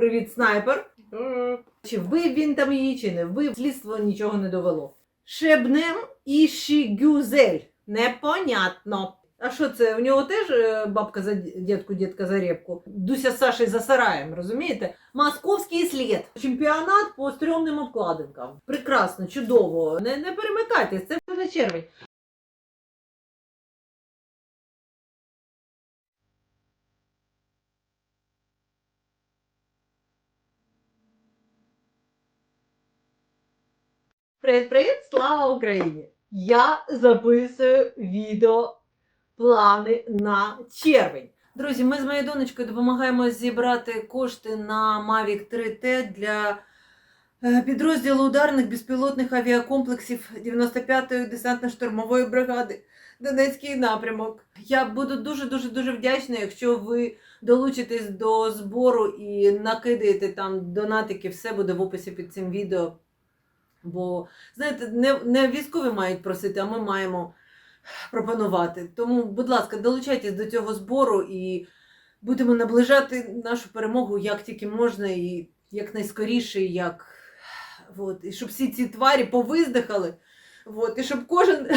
Привіт, снайпер. Чи вбив він там її, чи не вбив, слідство нічого не довело. Шебнем і Шігюзель. Непонятно. А що це? У нього теж е, бабка за дітку, дітка за репку. Дуся з Сашею за сараєм, розумієте? Московський слід. Чемпіонат по стрьомним обкладинкам. Прекрасно, чудово. Не, не перемикайтесь, це вже червень. Привіт, привіт! Слава Україні! Я записую відео плани на червень. Друзі, ми з моєю донечкою допомагаємо зібрати кошти на Mavic 3T для е, підрозділу ударних безпілотних авіакомплексів 95-ї десантно-штурмової бригади Донецький напрямок. Я буду дуже дуже дуже вдячна, якщо ви долучитесь до збору і накидаєте там донатики, все буде в описі під цим відео. Бо, знаєте, не, не військові мають просити, а ми маємо пропонувати. Тому, будь ласка, долучайтесь до цього збору і будемо наближати нашу перемогу як тільки можна, і як найскоріше, як от, і щоб всі ці тварі повиздихали. От, і щоб кожен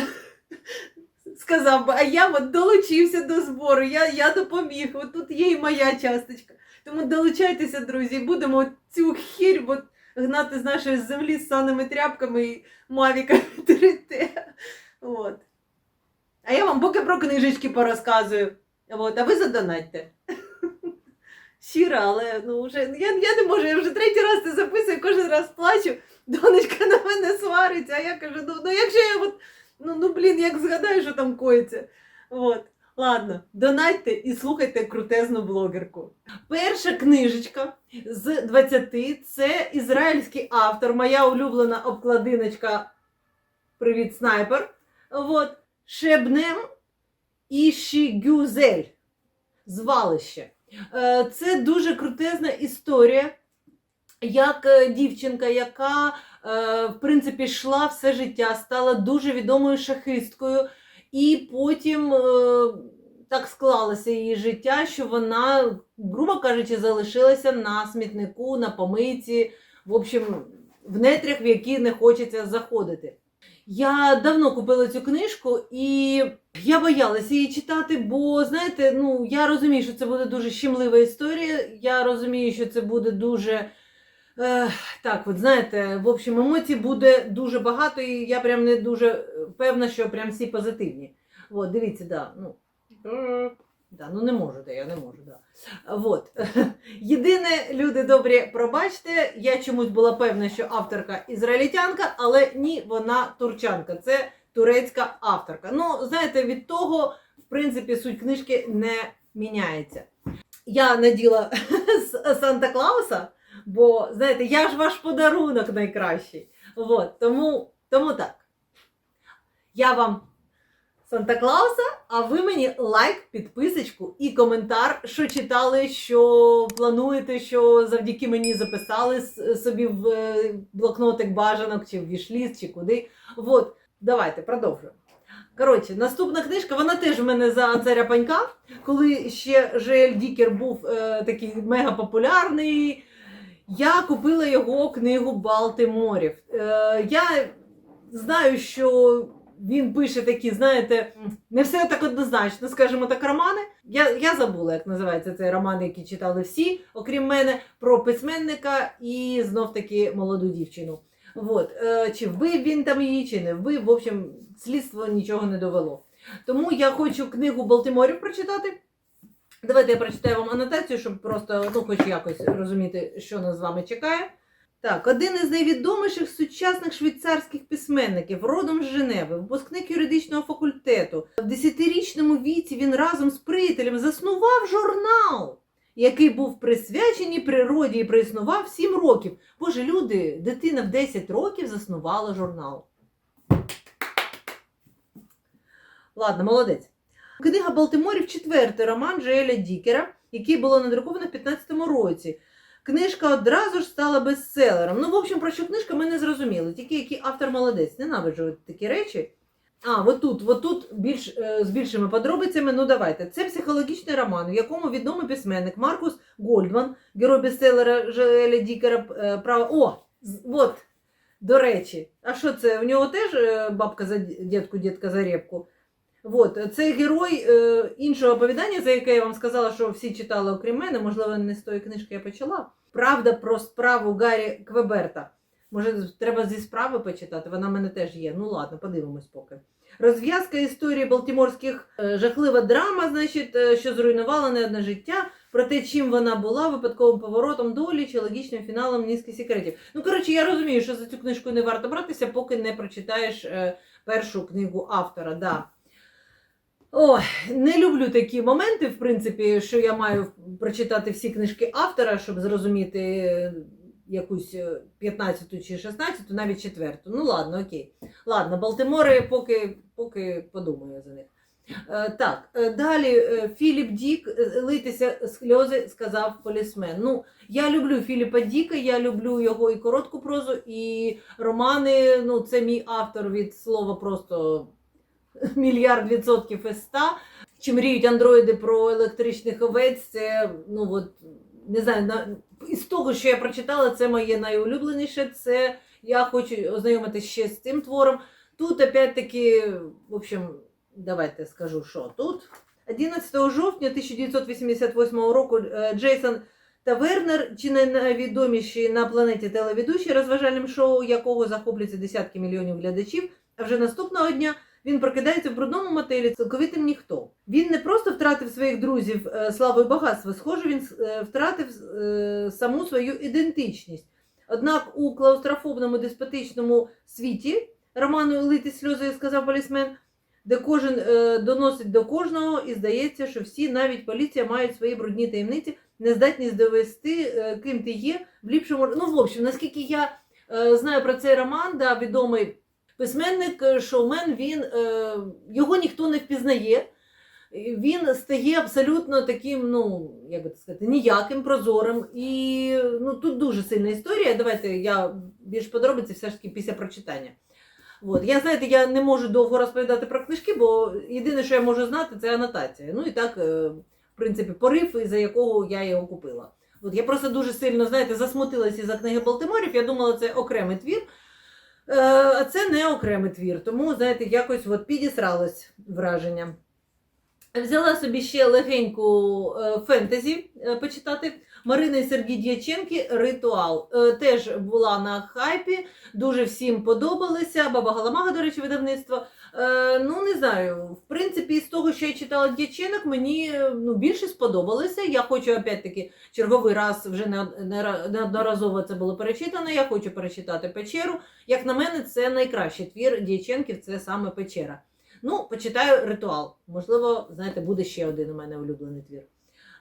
сказав, би, а я от долучився до збору, я, я допоміг, от тут є і моя часточка. Тому долучайтеся, друзі, будемо цю хірь от, гнати з нашої землі з саними тряпками і мавіками 3Т. От. А я вам поки про книжечки порозказую. От, а ви задонатьте. Щиро, але ну вже я, я не можу, я вже третій раз це записую, кожен раз плачу. Донечка на мене свариться, а я кажу, ну, ну якщо я от, ну, ну блін, як згадаю, що там коїться. От. Ладно, донатьте і слухайте крутезну блогерку. Перша книжечка з 20 це ізраїльський автор, моя улюблена обкладиночка Привіт, снайпер. От, Шебнем і Шігюзель. Звалище. Е, Це дуже крутезна історія, як е, дівчинка, яка, е, в принципі, йшла все життя, стала дуже відомою шахисткою, і потім е, так склалося її життя, що вона, грубо кажучи, залишилася на смітнику, на помийці, в общем, в нетрях, в які не хочеться заходити. Я давно купила цю книжку і я боялася її читати, бо знаєте, ну я розумію, що це буде дуже щемлива історія. Я розумію, що це буде дуже. Е, так, от знаєте, в общем, емоцій буде дуже багато, і я прям не дуже певна, що прям всі позитивні. От, дивіться, да, ну. Да, ну не можу, да, я не можу, да. Вот. Єдине, люди добрі, пробачте, я чомусь була певна, що авторка ізраїльтянка, але ні, вона турчанка. Це турецька авторка. Ну, знаєте, від того, в принципі, суть книжки не міняється. Я наділа Санта Клауса, бо, знаєте, я ж ваш подарунок найкращий. Вот, тому, тому так. Я вам Санта Клауса, а ви мені лайк, підписочку і коментар, що читали, що плануєте, що завдяки мені записали собі в е, блокнотик бажанок, чи в вішліст, чи куди. От, давайте продовжуємо. Коротше, наступна книжка, вона теж в мене за царя панька, коли ще Жель Дікер був е, такий мега популярний. Я купила його книгу Балтиморів. Е, я знаю, що він пише такі, знаєте, не все так однозначно, скажімо так, романи. Я, я забула, як називається цей роман, який читали всі, окрім мене, про письменника і знов таки молоду дівчину. От. Е, чи вбив він там її, чи не вбив. В общем, слідство нічого не довело. Тому я хочу книгу Балтиморів прочитати. Давайте я прочитаю вам анотацію, щоб просто ну, хоч якось розуміти, що нас з вами чекає. Так, один із найвідоміших сучасних швейцарських письменників, родом з Женеви, випускник юридичного факультету. В десятирічному віці він разом з приятелем заснував журнал, який був присвячений природі і проіснував 7 років. Боже, люди, дитина в 10 років заснувала журнал. Ладно, молодець. Книга Балтиморів четвертий роман Джееля Дікера, який було надруковано в 15-му році. Книжка одразу ж стала бестселером. Ну, в общем, про що книжка ми не зрозуміли. Тільки який автор молодець. Ненавиджу такі речі. А, от тут, от тут більш, е, з більшими подробицями. Ну давайте. Це психологічний роман, в якому відомий письменник Маркус Гольдман, герой бестселера Желя Дікера е, право. О! От, до речі, а що це? У нього теж е, бабка за дітку, дітка за репку. От, це герой е, іншого оповідання, за яке я вам сказала, що всі читали окрім мене, можливо, не з тої книжки я почала. Правда про справу Гаррі Квеберта. Може, треба зі справи почитати, вона в мене теж є. Ну ладно, подивимось поки. Розв'язка історії балтіморських е, жахлива драма, значить, е, що зруйнувала не одне життя. Про те, чим вона була, випадковим поворотом долі чи логічним фіналом низки секретів. Ну, коротше, я розумію, що за цю книжку не варто братися, поки не прочитаєш е, першу книгу автора. Да. Ой, не люблю такі моменти, в принципі, що я маю прочитати всі книжки автора, щоб зрозуміти е, якусь 15 чи 16, навіть четверту. Ну ладно, окей. Ладно, Балтимори, поки, поки подумаю за них. Е, так, е, далі е, Філіп Дік, е, литися сльози, сказав полісмен. Ну, я люблю Філіпа Діка, я люблю його і коротку прозу, і романи. Ну, це мій автор від слова просто мільярд відсотків із ста. Чи мріють андроїди про електричних овець? Це ну от не знаю, на із того, що я прочитала, це моє найулюбленіше. Це я хочу ознайомитися ще з цим твором. Тут опять-таки, в общем, давайте скажу, що тут. 11 жовтня 1988 року е, Джейсон Тавернер, чи не найвідоміший на планеті телеведучий, розважальним шоу якого захоплюється десятки мільйонів глядачів. А вже наступного дня він прокидається в брудному мотелі, цілковитим ніхто. Він не просто втратив своїх друзів, е, славу і багатство, схоже, він е, втратив е, саму свою ідентичність. Однак у клаустрофобному деспотичному світі роману Лити сльози, сказав полісмен, де кожен доносить до кожного, і здається, що всі, навіть поліція, мають свої брудні таємниці, нездатність довести, е, ким ти є в ліпшому. Ну, в общем, наскільки я знаю про цей роман, да, відомий письменник, е, шоумен, він, е, його ніхто не впізнає. Він стає абсолютно таким, ну, як би так сказати, ніяким, прозорим. І ну, тут дуже сильна історія. Давайте я більш подробиці все ж таки після прочитання. От. Я знаєте, я не можу довго розповідати про книжки, бо єдине, що я можу знати, це анотація. Ну і так, е, в принципі, порив, за якого я його купила. От я просто дуже сильно, знаєте, засмутилася за книги Балтиморів. Я думала, це окремий твір. Е, А це не окремий твір, тому, знаєте, якось от підісралось враження. Взяла собі ще легеньку е, фентезі е, почитати. Марини Сергій Дяченки Ритуал. Е, Теж була на хайпі, дуже всім подобалися. Баба Галамага, до речі, видавництво. Е, Ну, не знаю. В принципі, з того, що я читала дівчинок, мені ну, більше сподобалося. Я хочу, опять-таки, черговий раз вже не- не- неодноразово це було перечитано. Я хочу перечитати печеру. Як на мене, це найкращий твір дівчинків, це саме печера. Ну, почитаю ритуал. Можливо, знаєте, буде ще один у мене улюблений твір.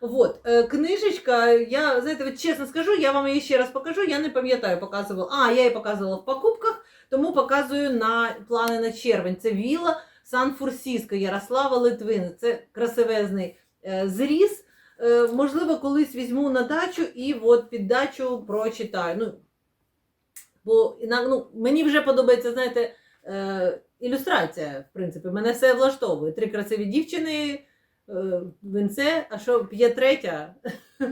Вот, е, книжечка, я, знаєте, от чесно скажу, я вам її ще раз покажу, я не пам'ятаю, показувала. А, я її показувала в покупках, тому показую на плани на червень. Це Віла Сан-Фурсіско, Ярослава Литвин. Це красивезний е, зріз. Е, можливо, колись візьму на дачу і от під дачу прочитаю. Ну, бо ну, мені вже подобається, знаєте, е, ілюстрація, в принципі, мене все влаштовує. Три красиві дівчини, винце, а що п'є третя?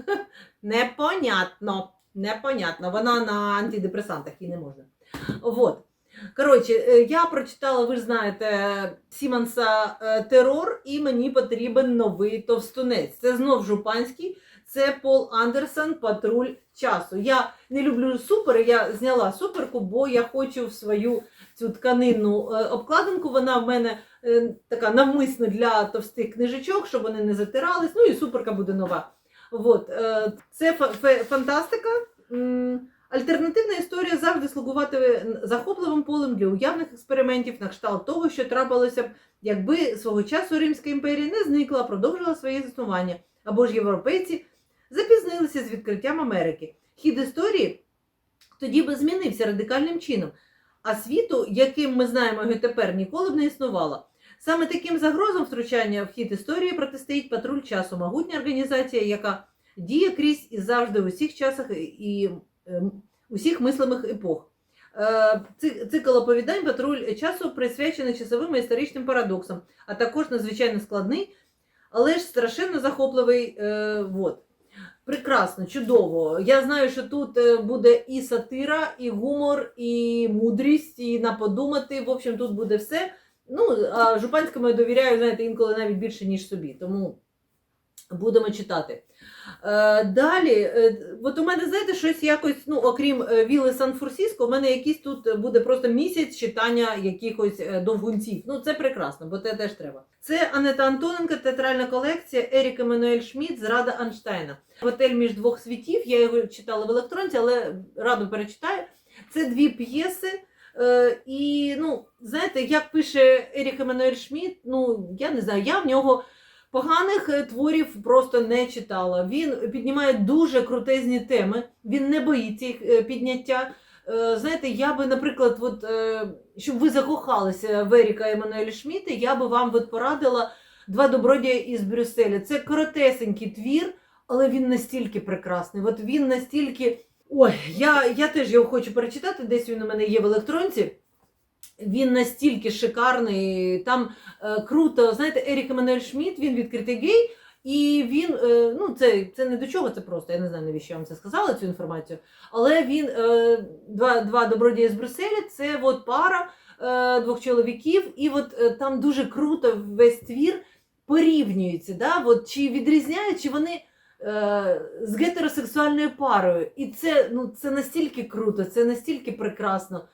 Непонятно. Непонятно. Вона на антидепресантах і не можна. Вот. Коротше, е, я прочитала, ви ж знаєте, Сімонса е, Терор, і мені потрібен новий товстунець. Це знов жупанський, це Пол Андерсон, Патруль часу. Я не люблю супери, я зняла суперку, бо я хочу в свою цю тканинну е, обкладинку. Вона в мене е, така навмисно для товстих книжечок, щоб вони не затирались. Ну і суперка буде нова. От, е, це фа- фантастика. Альтернативна історія завжди слугуватиме захопливим полем для уявних експериментів на кшталт того, що трапилося б, якби свого часу Римська імперія не зникла, продовжила своє заснування, або ж європейці запізнилися з відкриттям Америки. Хід історії тоді би змінився радикальним чином, а світу, яким ми знаємо його тепер, ніколи б не існувало. Саме таким загрозам втручання в хід історії протистоїть патруль часу, могутня організація, яка діє крізь і завжди в усіх часах і е, усіх мислимих епох. Е, Цикл оповідань патруль часу присвячений часовим і історичним парадоксам, а також надзвичайно складний, але ж страшенно захопливий. Е, вот. Прекрасно, чудово. Я знаю, що тут е, буде і сатира, і гумор, і мудрість, і на подумати. В общем, тут буде все. Ну, а Жупанському я довіряю, знаєте, інколи навіть більше, ніж собі. Тому будемо читати. Е, далі, е, от у мене, знаєте, щось якось, ну, окрім е, Віли Сан-Франциско, у мене якийсь тут буде просто місяць читання якихось довгунців. Ну, це прекрасно, бо це теж треба. Це Анета Антоненко, театральна колекція Ерік Еммануель Шмідт Зрада Анштайна. Готель між двох світів. Я його читала в електронці, але радо перечитаю. Це дві п'єси. Е, і, ну, знаєте, як пише Ерік Еммануель Шмідт, ну, я не знаю, я в нього поганих е, творів просто не читала. Він піднімає дуже крутезні теми, він не боїться їх е, підняття. Е, Знаєте, я би, наприклад, от, щоб ви закохалися в Еріка Еммануеля Шмідта, я би вам от порадила два добродія із Брюсселя. Це коротесенький твір, але він настільки прекрасний. От він настільки. Ой, я, я теж його хочу перечитати, десь він у мене є в електронці. Він настільки шикарний, там е, круто. Знаєте, Ерік Еммануель Шмідт, він відкритий гей, і він, е, ну це, це не до чого, це просто, я не знаю, навіщо я вам це сказала, цю інформацію. Але він, е, два, два добродії з Брюсселя, це от пара е, двох чоловіків, і от е, там дуже круто весь твір порівнюється. Да? От, чи відрізняють, чи вони е, з гетеросексуальною парою. І це, ну, це настільки круто, це настільки прекрасно.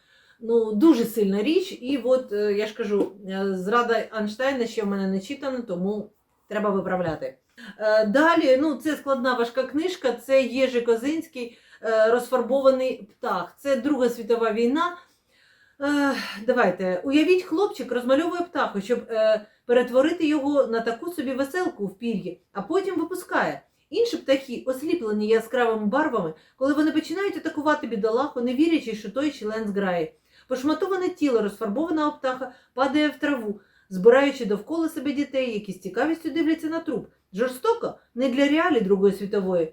Ну, дуже сильна річ. І от е, я ж кажу, е, зрада Анштайна ще в мене не читана, тому треба виправляти. Е, Далі, ну, це складна важка книжка, це Єжи Козинський, розфарбований птах. Це Друга світова війна. Давайте, уявіть, хлопчик розмальовує птаха, щоб перетворити його на таку собі веселку в пір'ї, а потім випускає. Інші птахи, осліплені яскравими барвами, коли вони починають атакувати бідолаху, не вірячи, що той член зграї. Пошматоване тіло розфарбованого птаха падає в траву, збираючи довкола себе дітей, які з цікавістю дивляться на труп. Жорстоко не для реалій Другої світової.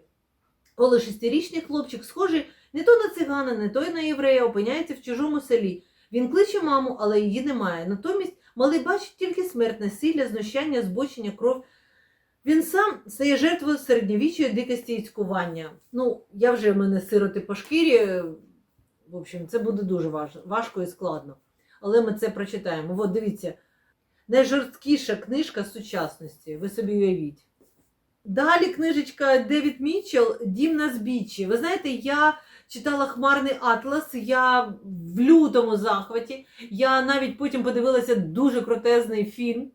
Коли шестирічний хлопчик, схожий не то на цигана, не то й на єврея, опиняється в чужому селі. Він кличе маму, але її немає. Натомість малий бачить тільки смерть, насилля, знущання, збочення, кров. Він сам стає жертвою середньовічої дикості і цькування. Ну, я вже в мене сироти по шкірі. В общем, це буде дуже важ- важко і складно. Але ми це прочитаємо. От дивіться, найжорсткіша книжка сучасності. Ви собі уявіть. Далі книжечка Девід Мітчелл Дім на збіччі. Ви знаєте, я читала Хмарний Атлас, я в лютому захваті. Я навіть потім подивилася дуже крутезний фільм.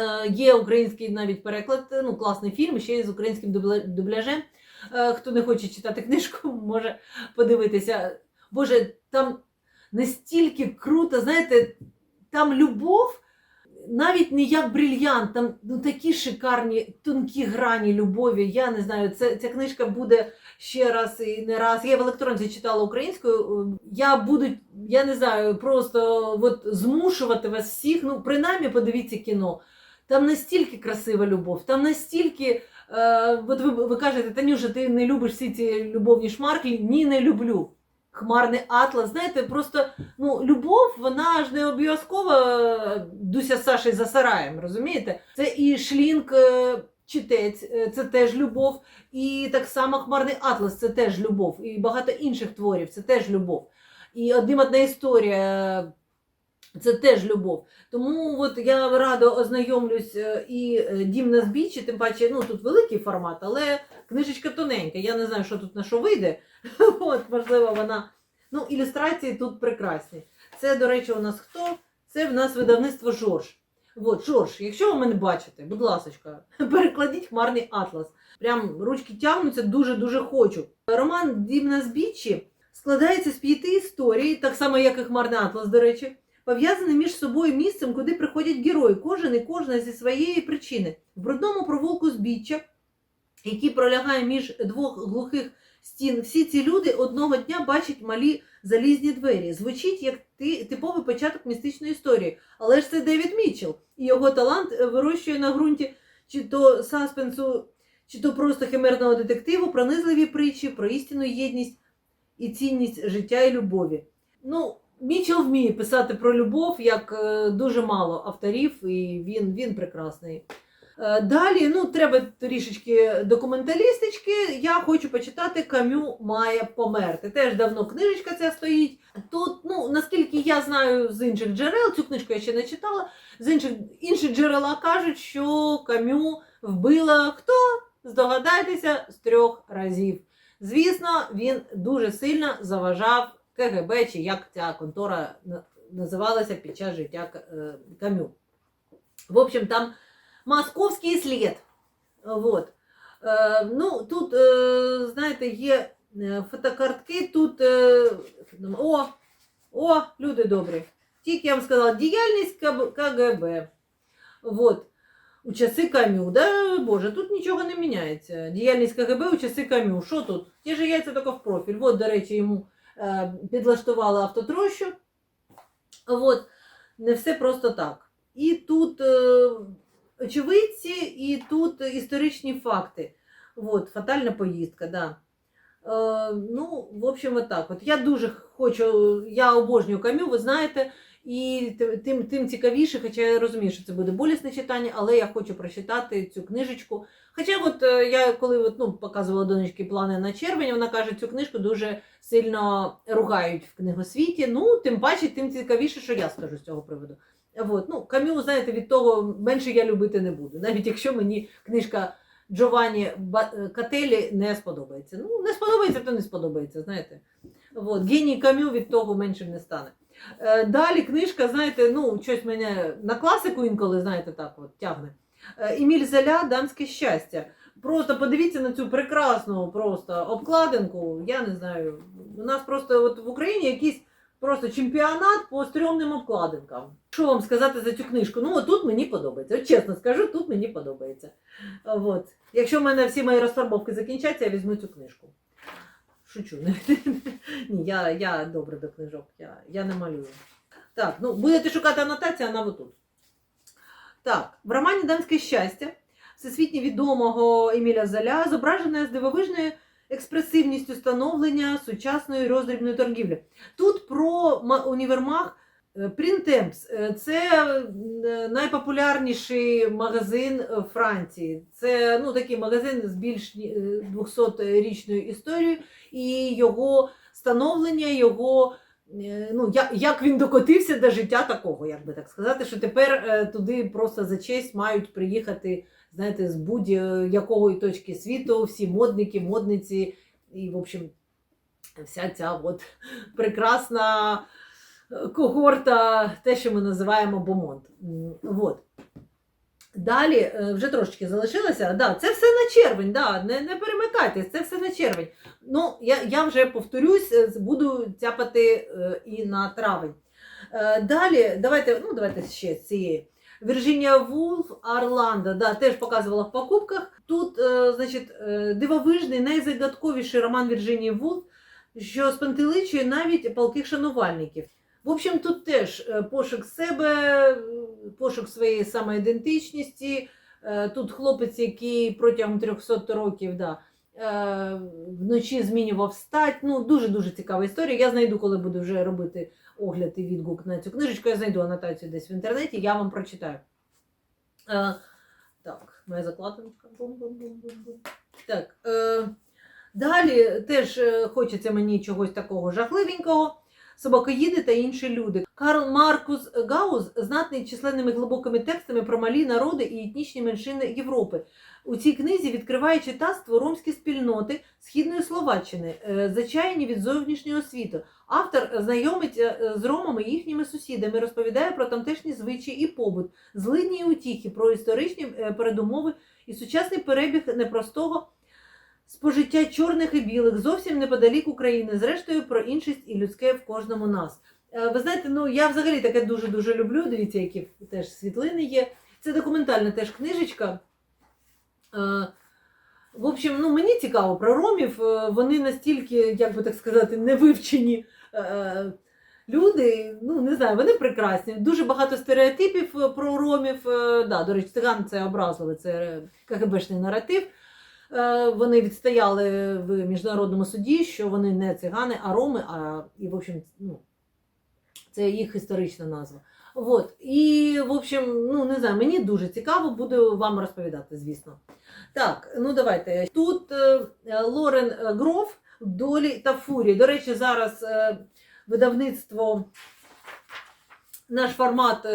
Е, Є український навіть переклад, ну класний фільм, ще й з українським дубляжем. Е, Хто не хоче читати книжку, може подивитися. Боже, там настільки круто, знаєте, там любов, навіть не як брильянт, там ну, такі шикарні тонкі грані любові. Я не знаю, це, ця книжка буде ще раз і не раз. Я в електронці читала українською. Я буду, я не знаю, просто от змушувати вас всіх. Ну, принаймні, подивіться кіно. Там настільки красива любов, там настільки. Е, от ви, ви кажете, Танюша, ти не любиш всі ці любовні шмарклі? Ні, не люблю. Хмарний атлас. Знаєте, просто ну, любов, вона ж не обов'язково е, дуся з Сашею за сараєм, розумієте? Це і шлінг е, читець, е, це теж любов, і так само Хмарний атлас це теж любов, і багато інших творів це теж любов. І одним одна історія. Це теж любов. Тому от я радо ознайомлюсь е, і е, дім на збіччі, тим паче, ну тут великий формат, але книжечка тоненька. Я не знаю, що тут на що вийде. От, можливо, вона. Ну, ілюстрації тут прекрасні. Це, до речі, у нас хто? Це в нас видавництво Жорж. От, Жорж, якщо ви мене бачите, будь ласка, перекладіть хмарний атлас. Прям ручки тягнуться, дуже-дуже хочу. Роман Дім на збіччі складається з п'яти історій, так само, як і хмарний атлас, до речі пов'язаний між собою місцем, куди приходять герої, кожен і кожна зі своєї причини. В брудному провулку збіччя, який пролягає між двох глухих стін, всі ці люди одного дня бачать малі залізні двері. Звучить як типовий початок містичної історії. Але ж це Девід Мітчелл, і його талант е, вирощує на ґрунті чи то саспенсу, чи то просто химерного детективу, пронизливі притчі про істинну єдність і цінність життя і любові. Ну, Мічел вміє писати про любов, як е, дуже мало авторів, і він, він прекрасний. Е, Далі, ну, треба трішечки документалістички. Я хочу почитати Камю має померти. Теж давно книжечка ця стоїть. Тут, ну, наскільки я знаю з інших джерел, цю книжку я ще не читала. З інших інші джерела кажуть, що Камю вбила хто? Здогадайтеся, з трьох разів. Звісно, він дуже сильно заважав КГБ, чи як ця контора на- називалася під час життя е, Камю. В общем, там московський слід. Вот. Е, ну, тут, е, знаєте, є фотокартки, тут. О, о, люди добрі. Тільки я вам сказала, діяльність КГБ. Вот. У часи Камю, да, Боже, тут нічого не міняється. Діяльність КГБ у часи Камю. Що тут? Ті ж яйця тільки в профіль. От, до речі, йому підлаштували автотрощу. От. Не все просто так. І тут е, очевидці, і тут історичні факти. От, фатальна поїздка, да. Е, ну, в общем, так. От я дуже хочу, я обожнюю камю, ви знаєте, і тим, тим цікавіше, хоча я розумію, що це буде болісне читання, але я хочу прочитати цю книжечку. Хоча, от е, я коли от, ну, показувала донечки плани на червень, вона каже, цю книжку дуже сильно ругають в книгосвіті. Ну, тим паче, тим цікавіше, що я скажу з цього приводу. От, ну, камю, знаєте, від того менше я любити не буду, навіть якщо мені книжка. Джованні е, Кателі не сподобається. Ну, не сподобається, то не сподобається, знаєте. От, геній камю від того меншим не стане. Е, Далі книжка, знаєте, ну, щось мене на класику інколи, знаєте, так от тягне. Е, Еміль Золя Дамське щастя. Просто подивіться на цю прекрасну просто обкладинку. Я не знаю. У нас просто от в Україні якийсь просто чемпіонат по стрьомним обкладинкам. Що вам сказати за цю книжку? Ну, от тут мені подобається. От чесно скажу, тут мені подобається. От. Якщо в мене всі мої розфарбовки закінчаться, я візьму цю книжку. Шучу. Ні, я, я добре до книжок, я, я не малюю. Так, ну будете шукати анотацію, вона отут. Так, в романі Данське щастя всесвітньо відомого Еміля Золя зображена з дивовижною експресивністю становлення сучасної роздрібної торгівлі. Тут про універмаг Принтемпс. Е, Це е, найпопулярніший магазин е, Франції. Це ну, такий магазин з більш ні- е, 200-річною історією, і його становлення, його. Ну, як, він докотився до життя такого, як би так сказати, що тепер туди просто за честь мають приїхати, знаєте, з будь-якої точки світу, всі модники, модниці, і, в общем, вся ця от прекрасна когорта, те, що ми називаємо бомонд. Вот. Далі е, вже трошечки залишилося. Да, це все на червень, да, не, не перемикайтесь, це все на червень. Ну, я, я вже повторюсь, е, буду тяпати е, і на травень. Далі, давайте, ну, давайте ще цієї. Вірджинія Вулф, Орландо, да, теж показувала в покупках. Тут, значить, дивовижний, найзагадковіший роман Вірджинії Вулф, що спантеличує навіть палких шанувальників. В общем, тут теж е, пошук себе, е, пошук своєї самоідентичності. Е, Тут хлопець, який протягом 300 років да, вночі змінював стать. Ну, дуже-дуже цікава історія. Я знайду, коли буду вже робити огляд і відгук на цю книжечку. Я знайду анотацію десь в інтернеті, я вам прочитаю. Так, моя закладинка. Так. Далі теж хочеться мені чогось такого жахливенького. Собакоїди та інші люди. Карл Маркус Гауз знатний численними глибокими текстами про малі народи і етнічні меншини Європи. У цій книзі відкриває читацтво ромські спільноти Східної Словаччини, е, зачаяні від зовнішнього світу. Автор знайомиться е, з ромами і їхніми сусідами, розповідає про тамтешні звичаї і побут, злидні і утіхи, про історичні е, передумови і сучасний перебіг непростого спожиття чорних і білих, зовсім неподалік України, зрештою про іншість і людське в кожному нас. Е, Ви знаєте, ну я взагалі таке дуже-дуже люблю. Дивіться, які теж світлини є. Це документальна теж книжечка. Е, В общем, ну мені цікаво про ромів. Е, Вони настільки, як би так сказати, невивчені люди. Ну не знаю, вони прекрасні. Дуже багато стереотипів про ромів. Да, до речі, циган це образливий, це КГБшний наратив. Е, Вони відстояли в міжнародному суді, що вони не цигани, а роми. А і в общем, ну Це їх історична назва. От. І, в общем, ну не знаю, мені дуже цікаво, буду вам розповідати, звісно. Так, ну давайте. Тут е, Лорен е, Гроф, Долі та Фурі. До речі, зараз видавництво наш формат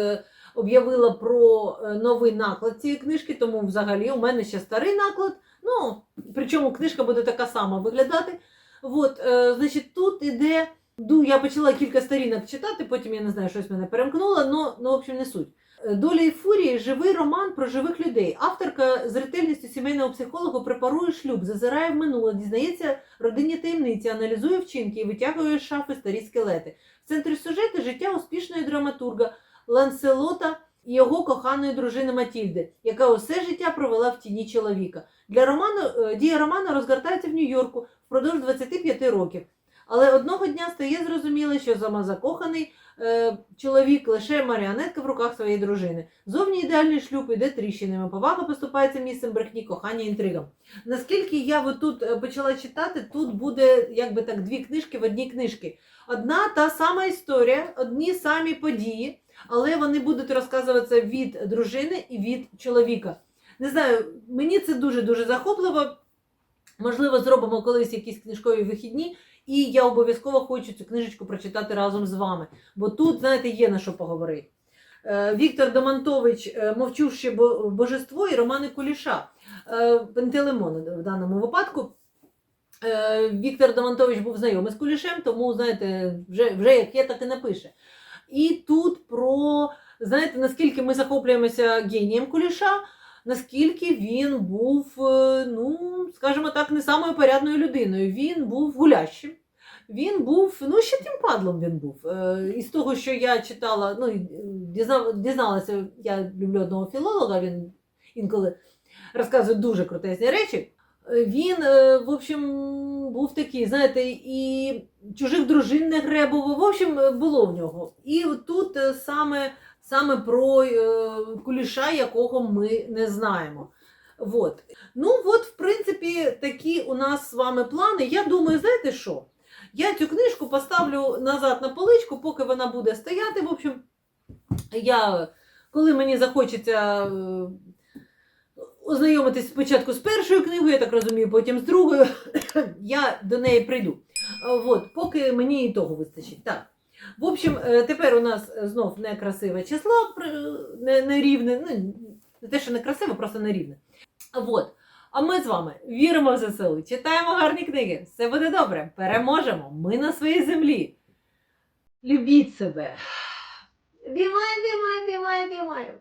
об'явило про новий наклад цієї книжки, тому взагалі у мене ще старий наклад. Ну, причому книжка буде така сама виглядати. От, е, значить, тут іде. ду- Я почала кілька сторінок читати, потім я не знаю, щось мене перемкнуло, но, ну, в общем, не суть. Е, Доля і фурії живий роман про живих людей. Авторка з ретельністю сімейного психолога препарує шлюб, зазирає в минуле, дізнається родинні таємниці, аналізує вчинки і витягує з шафи старі скелети. В центрі сюжету життя успішної драматурга Ланселота і його коханої дружини Матільди, яка усе життя провела в тіні чоловіка. Для роману е, дія роману розгортається в Нью-Йорку впродовж 25 років. Але одного дня стає зрозуміло, що самозакоханий е, чоловік лише маріонетка в руках своєї дружини. Зовні ідеальний шлюб іде тріщинами. Повага поступається місцем брехні, кохання інтригам. Наскільки я тут е, почала читати, тут буде якби так дві книжки в одній книжці. Одна та сама історія, одні самі події, але вони будуть розказуватися від дружини і від чоловіка. Не знаю, мені це дуже дуже захопливо. Можливо, зробимо колись якісь книжкові вихідні, і я обов'язково хочу цю книжечку прочитати разом з вами. Бо тут, знаєте, є на що поговорити. Е, Віктор Домантович, е, мовчуще божество і Романи Куліша. Е, Пентелеймон в даному випадку. Віктор Домантович був знайомий з Кулішем, тому, знаєте, вже, вже як є, так і напише. І тут про, знаєте, наскільки ми захоплюємося генієм Куліша, наскільки він був, е, ну, скажімо так, не самою порядною людиною. Він був гулящим. Він був, ну, ще тим падлом він був. Е, Із того, що я читала, ну, е, дізналася, я люблю одного філолога, він інколи розказує дуже крутезні речі. Е, Він, в общем, був такий, знаєте, і чужих дружин не гребував. В общем, було в нього. І тут саме, саме про е, куліша, якого ми не знаємо. Вот. Ну, от, в принципі, такі у нас з вами плани. Я думаю, знаєте що? Я цю книжку поставлю назад на поличку, поки вона буде стояти. В общем, я, коли мені захочеться е, ознайомитись спочатку з першою книгою, я так розумію, потім з другою, я до неї прийду. От, поки мені і того вистачить. Так. В общем, е, тепер у нас е, знов некрасиве число, нерівне. не-. Ну, не те, що некрасиве, просто нерівне. От. А ми з вами віримо в ЗСУ, читаємо гарні книги. Все буде добре. Переможемо. Ми на своїй землі. Любіть себе. Бімай, бімай, бімай, бімай.